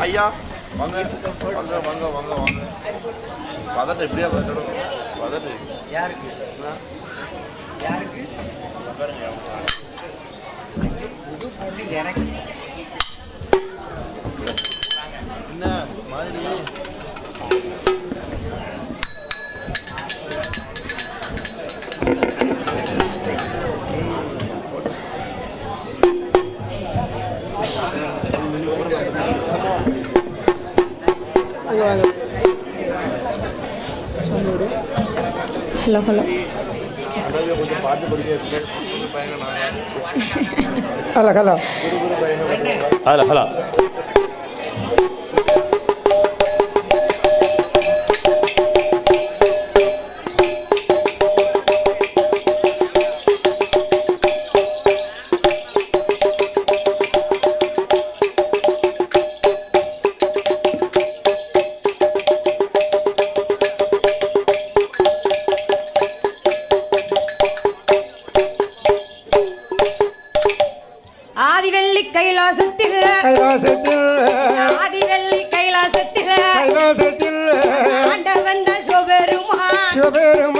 ஐயா. வாங்க. வாங்க வாங்க வாங்க வாங்க. பதட்டம் எப்படியா பதட்டம் பதட்டு யாருக்கு? யாருக்கு? புது பொண்ணு எனக்கு. என்ன மாதிரி? Hello hello. நான் ஹலோ. Hello hello. ஹலோ ஆதிவெள்ளி கைலாசத்தில். கைலாசத்தில். ஆதிவெள்ளி கைலாசத்தில். கைலாசத்தில். ஆண்டவன் சோபெருமான் சிவபெருமா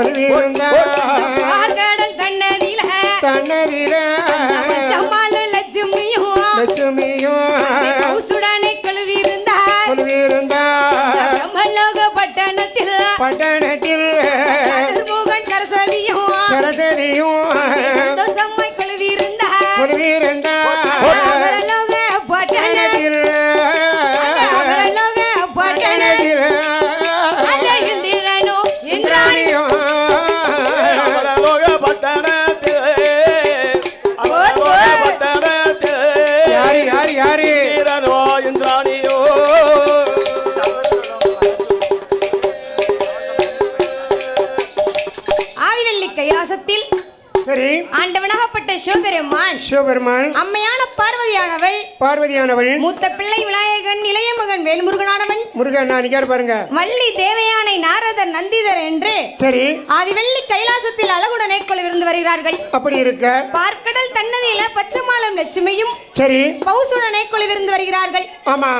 கொழுவிருந்தார் குடியிருந்தா பார்கடல் தன்னதில. தன்னதில சம்மாளு லட்சுமியும். லட்சுமியும். கௌசுடனே கொழுவிருந்தார் குடியிருந்தா பிரம்மலோக பட்டணத்தில். பட்டணத்தில் சதுர்முகன் சரஸ்வதியும். சரஸ்வதியும். சந்தோஷமாய் கொழுவிருந்தார் குடியிருந்தா அமரலோக பட்டணத்தில் சிவபெருமான் அம்மையான பார்வதியானவள் பார்வதியானவள் மூத்த பிள்ளை விநாயகன் இளைய மகன் வேல்முருகனானவன் முருகன் நான் நிக்கார் பாருங்க? வள்ளி தேவயானை நாரதர் நந்திதர் என்று சரி. ஆதிவெள்ளி கைலாசத்தில் அழகுடன் இருந்து வருகிறார்கள். அப்படி இருக்க. பார்க்கடல் தன்னதியில பச்சைமாலம் லட்சுமியும் சரி. பௌசுடன் இருந்து வருகிறார்கள். ஆமா.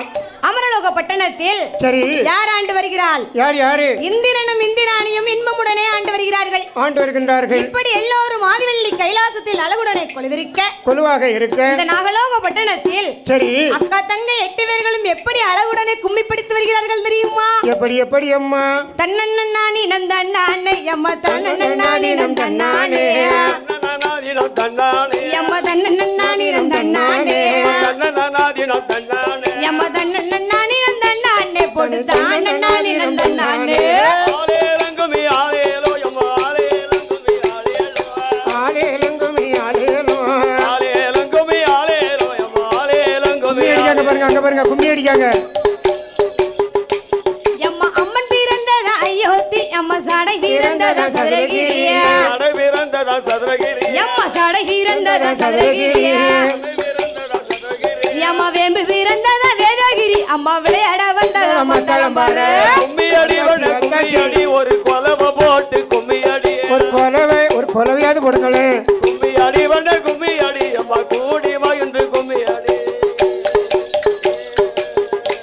அமரலோக பட்டணத்தில் சரி. யார் ஆண்டு வருகிறாள்? யார் யாரு? இந்திரனும் இந்திராணியும் இன்பமுடனே ஆண்டு வருகிறார்கள். ஆண்டு வருகின்றார்கள். இப்படி எல்லோரும் ஆதிவெள்ளி கைலாசத்தில் அழகுடனே கொழுவிருக்க குழுவாக இருக்க. இந்த நாகலோக பட்டணத்தில் சரி. அக்கா தங்கை எட்டு பேர்களும் எப்படி அழகுடனே கும்மி பிடித்து வருகிறார்கள் தெரியுமா? எப்படி எப்படி அம்மா? தன்னண்ணானி நந்தண்ணானே எம்ம தன்னண்ணானி நந்தண்ணானே தன்னநாதினம் தன்னானே, எம்ம தன்னண்ணானி நந்தண்ணானே தன்னநாதினம் தன்னானே. எம்ம எம்ம ஆலேலங்குமி கும்மி அடிக்காங்க பாருங்க அங்க பாருங்க கும்மி அடிக்காங்க. எம்ம அம்மன் பிறந்ததா அயோத்தி எம்ம சடை பிறந்ததா சதுரகிரிய. நடை பிறந்ததா சதுரகிரி எம்ம சடை பிறந்ததா சதுரகிரிய. நடை பிறந்ததா சதுரகிரி எம்ம வேம்பு பிறந்ததா வேதகிரி. அம்மா விளையாட மத்தளம்பாரு கும்மி அடி கும்மி அடி ஒரு கொலவை போட்டு கும்மி அடி ஒரு கொலவை ஒரு கொலவையாவது போடுங்களேன் கும்மி அடி வண்ண கும்மி அடி அம்மா கூடி மகிழ்ந்து கும்மி அடி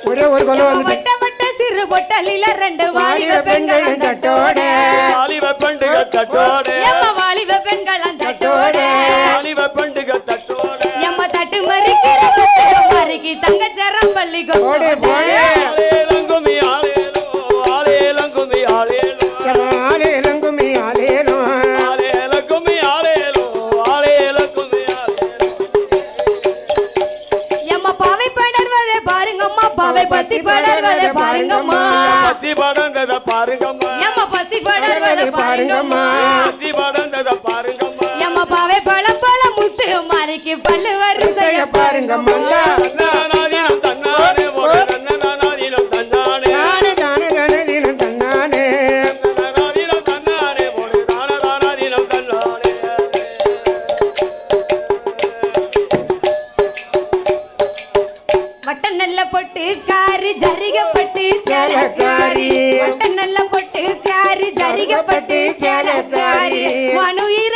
ஒரே ஒரு கொலவை வந்துட்டு. வட்ட வட்ட சிறு பொட்டலில ரெண்டு வாலிப பெண்கள் பெண்கள் தட்டோட வாலிப பண்டுக தட்டோட எம்ம வாலிப பெண்கள் தட்டோட வாலிப பண்டுக தட்டோட எம்ம தட்டு மறிக்கிற மறுக்கி தங்க சரம் பள்ளி போடு காரி ஜரிகப்பட்டு சேலக்காரி. மனுயிர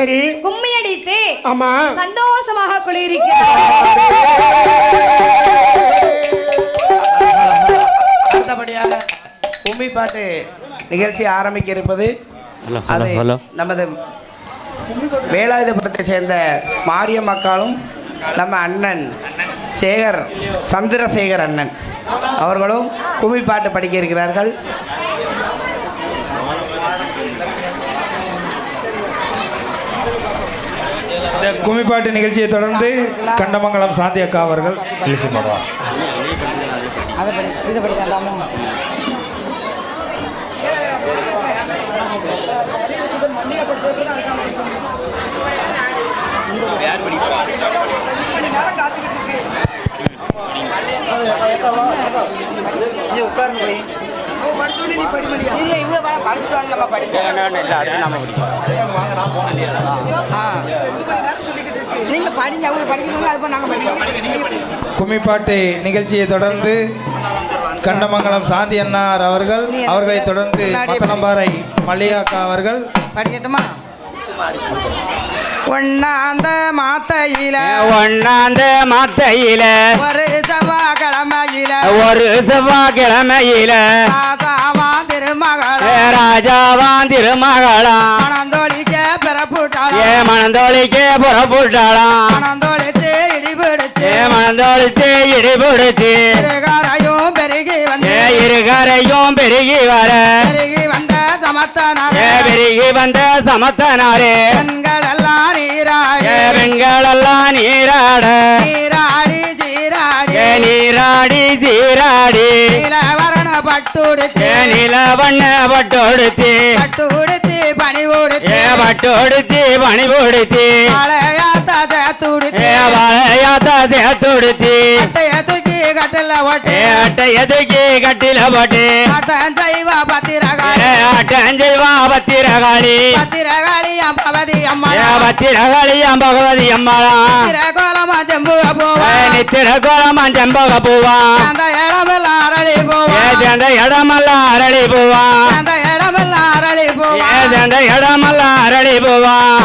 சரி. கும்மியடித்து ஆமா. சந்தோஷமாக அடுத்தபடியாக கும்மி பாட்டு நிகழ்ச்சி ஆரம்பிக்க இருப்பது அது நமது வேலாயுதபுரத்தை சேர்ந்த மாரியம் மக்களும் நம்ம அண்ணன் சேகர் சந்திரசேகர் அண்ணன் அவர்களும் கும்மி பாட்டு படிக்க இருக்கிறார்கள். இந்த கும்மிப்பாட்டு நிகழ்ச்சியை தொடர்ந்து கண்டமங்கலம் சாந்தி அக்கா அவர்கள் நிகழ்ச்சி பண்ணுவார் இல்ல இவங்க வேணா படிச்சுட்டு வாங்க நம்ம படிச்சோம் நீங்க படிங்க அவங்க படிக்கணும் அது நாங்க படிக்கிறோம் கும்மிப்பாட்டு நிகழ்ச்சியை தொடர்ந்து கண்டமங்கலம் சாந்தி அண்ணார் அவர்கள் அவர்களை தொடர்ந்து மத்தனம்பாறை மல்லிகா அக்கா அவர்கள். படிக்கட்டுமா? ஒன்னாந்த மாத்தையில ஒன்னாந்த மாத்தையில ஒரு செவ்வாய்க்கிழமையில ஒரு செவ்வாய்க்கிழமையில ராசாவா திருமகள. ராஜாவான் திருமகளாம் மணந்தோழிக்க பிறப்புட்டாள. ஏ மணந்தோழிக்கு புறப்பட்டாளாம் மணந்தோழிச்சு இடிபிடிச்சு. ஏ மணந்தோழிச்சு இடிபிடிச்சு. இருகாரையும் பெருகி வந்து. இருகரையும் பெருகி வர. பெருகி வந்த சமத்தனார. பெருகி வந்த சமத்தனாரே. நீராடி. ஏ பெண்களெல்லாம் நீராட. நீராடி சீராடி. நீராடி சீராடி. நீலவரண பட்டுடுத்தி. நிலவண்ண பட்டொடுத்தி. பட்டுடுத்தி பணி உடுத்தி ஏ பட்டொடுத்தி பணி ஏ வளையாத்தா சேர்த்துடுத்தி. அட்டைய தூக்கி கட்டில ஓட்டி. அட்டை எதுக்கி கட்டில போட்டு? ஆட்டம் செய்வா பத்திரகாளி. ஏ அட்டஞ்செய்வா பத்திரகாளி. பத்திரகாளி அம்பவதி அம்மா பத்திரகாளி பகவதி அம்மாளாம் கோலமா செம்பு ஏ போவா. நித்திர கோலமான் செம்பக பூவான் அந்த இடமெல்லாம் அரளி போவா. சேர்ந்த இடமெல்லாம் அரளி பூவான் அந்த இடமெல்லாம் அரளி போவா. சேர்ந்த இடமெல்லாம் அரளி பூவான்